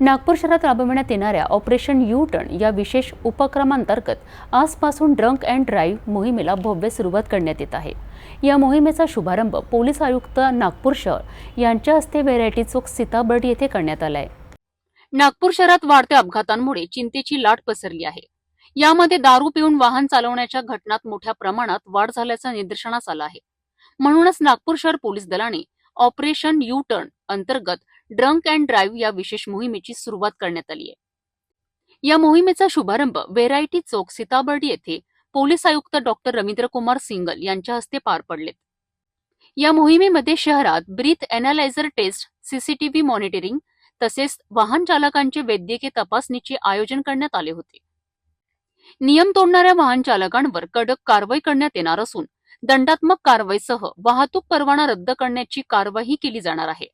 नागपूर शहरात राबविण्यात येणाऱ्या ऑपरेशन यू टर्न या विशेष उपक्रमांतर्गत आजपासून ड्रंक अँड ड्राईव्ह मोहिमेला भव्य सुरुवात करण्यात येत आहे. या मोहिमेचा शुभारंभ पोलीस आयुक्त नागपूर शहर यांच्या हस्ते व्हेरायटी चौक सीताबर्डी येथे करण्यात आलाय नागपूर शहरात वाढत्या अपघातांमुळे चिंतेची लाट पसरली आहे. यामध्ये दारू पिऊन वाहन चालवण्याच्या घटनात मोठ्या प्रमाणात वाढ झाल्याचं निदर्शनास आलं आहे. म्हणूनच नागपूर शहर पोलीस दलाने ऑपरेशन यू टर्न अंतर्गत ड्रंक अँड ड्राईव्ह या विशेष मोहिमेची सुरुवात करण्यात आली आहे. या मोहिमेचा शुभारंभ व्हेरायटी चौक सीताबर्डी येथे पोलीस आयुक्त डॉक्टर रवींद्र कुमार सिंगल यांच्या हस्ते पार पडलेत. या मोहिमेमध्ये शहरात breath analyser test CCTV monitoring तसेच वाहन चालकांचे वैद्यकीय तपासणीचे आयोजन करण्यात आले होते. नियम तोडणाऱ्या वाहन चालकांवर कडक कारवाई करण्यात येणार असून दंडात्मक कारवाईसह वाहतूक परवाना रद्द करण्याची कारवाई केली जाणार आहे.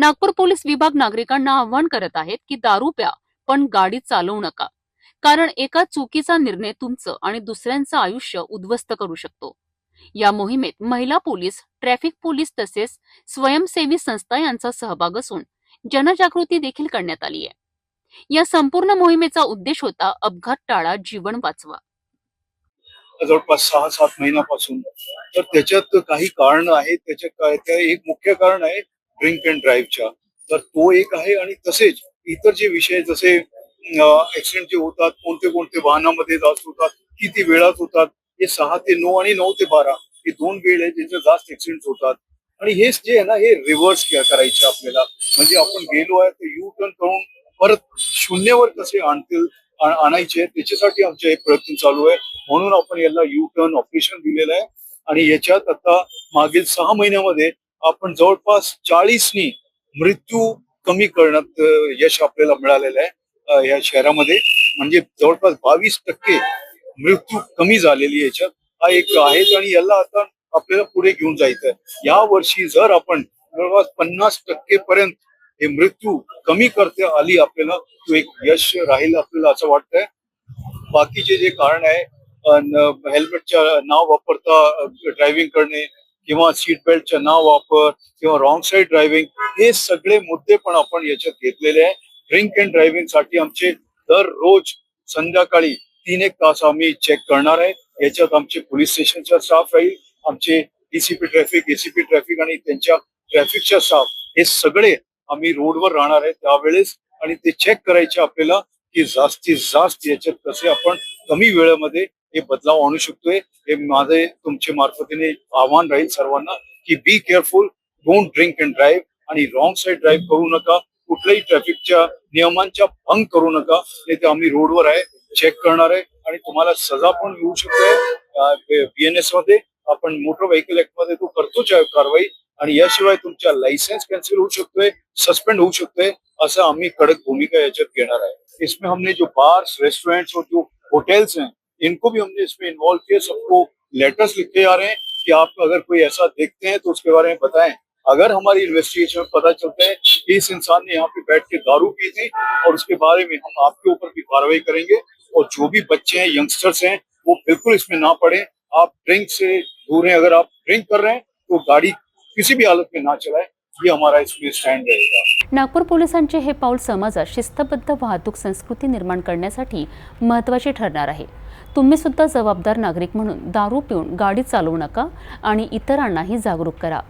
नागपूर पोलीस विभाग नागरिकांना आवाहन करत आहेत की दारू प्या पण गाडी चालवू नका. कारण एका चुकीचा निर्णय तुमचं आणि दुसऱ्यांचं आयुष्य उद्ध्वस्त करू शकतो. या मोहिमेत महिला पोलीस ट्रॅफिक पोलीस तसेच स्वयंसेवी संस्था यांचा सहभाग असून जनजागृती देखील करण्यात आली आहे. या संपूर्ण मोहिमेचा उद्देश होता अपघात टाळा जीवन वाचवा. जवळपास सहा सात महिन्यापासून. तर त्याच्यात काही कारण आहेत त्याच्यात एक मुख्य कारण आहे ड्रिंक अँड ड्राईव्हच्या तर तो एक आहे आणि तसेच इतर जे विषय जसे ऍक्सिडेंट जे होतात कोणते कोणते वाहनामध्ये जास्त होतात किती वेळात होतात हे सहा ते नऊ आणि नऊ ते बारा हे दोन वेळ आहे ज्याच्यात जास्त ऍक्सिडेंट होतात. आणि हेच जे आहे ना हे रिव्हर्स करायचे आपल्याला. म्हणजे आपण गेलो आहे तर यू टर्न करून परत शून्यावर कसे आणतील आणायचे त्याच्यासाठी आमचे हे प्रयत्न चालू आहे. म्हणून आपण याला यू टर्न ऑपरेशन दिलेलं आहे. आणि याच्यात आता मागील सहा महिन्यामध्ये आपण जवळपास चाळीसनी मृत्यू कमी करण्यात यश आपल्याला मिळालेलं आहे या शहरामध्ये. म्हणजे जवळपास बावीस टक्के मृत्यू कमी झालेली याच्यात. हा एक आहे आणि याला आता आपल्याला पुढे घेऊन जायचं या वर्षी जर आपण जवळपास पन्नास टक्के पर्यंत हे मृत्यू कमी करता आली आपल्याला तो एक यश राहील आपल्याला असं वाटतंय. बाकीचे जे कारण आहे हेल्मेटच्या नाव वापरता ड्रायव्हिंग करणे किंवा सीट बेल्टच्या नाव वापर किंवा रॉंग साईड ड्रायव्हिंग हे सगळे मुद्दे पण आपण याच्यात घेतलेले आहे. ड्रिंक अँड ड्रायव्हिंगसाठी आमचे दररोज संध्याकाळी तीन एक तास आम्ही चेक करणार आहे. याच्यात आमचे पोलीस स्टेशनचा स्टाफ राहील आमचे डीसीपी ट्रॅफिक एसीपी ट्रॅफिक आणि त्यांच्या ट्रॅफिकच्या स्टाफ हे सगळे आम्ही रोडवर राहणार आहे त्यावेळेस आणि ते चेक करायचे आपल्याला की जास्तीत जास्त याच्यात कसे आपण कमी वेळेमध्ये हे बदलाव आणू शकतोय. हे माझे तुमच्या मार्फतीने आव्हान राहील सर्वांना की be careful don't drink and drive आणि रॉंग साईड ड्राईव्ह करू नका. कुठल्याही ट्रॅफिकच्या नियमांच्या भंग करू नका. नाही ते आम्ही रोडवर आहे चेक करणार आहे आणि तुम्हाला सजा पण येऊ शकते. बीएनएसमध्ये आपण मोटर व्हेकल ऍक्टमध्ये तो करतोच कारवाई आणि याशिवाय तुमच्या लायसेन्स कॅन्सिल होऊ शकतोय सस्पेंड होऊ शकतोय असं आम्ही कडक भूमिका याच्यात घेणार आहे. इसमें हमने जो बार्स रेस्टोरेंट्स और जो होटेल्स हैं इनको भी हमने इसमें इन्वॉल्व किया, सबको लेटर्स लिखते जा रहे हैं कि आप अगर कोई ऐसा देखते हैं तो उसके बारे में बताएँ। अगर हमारी इन्वेस्टिगेशन में पता चलता है कि इस इंसान ने यहाँ पे बैठ के दारू पी थी और उसके बारे में हम आपके ऊपर भी कार्रवाई करेंगे और जो भी बच्चे हैं यंगस्टर्स हैं, वो बिल्कुल इसमें ना पड़े। आप ड्रिंक से दूर हैं अगर आप ड्रिंक कर रहे हैं तो गाड़ी किसी भी हालत में ना चलाएँ। ही हमारा इसमें स्टैंड रहेगा नागपूर पोलिसांचे हे पाऊल समाजात शिस्तबद्ध वाहतूक संस्कृती निर्माण करण्यासाठी महत्त्वाचे ठरणार आहे. तुम्ही सुद्धा जबाबदार नागरिक म्हणून दारू पिऊन गाडी चालवू नका आणि इतरांनाही जागरूक करा.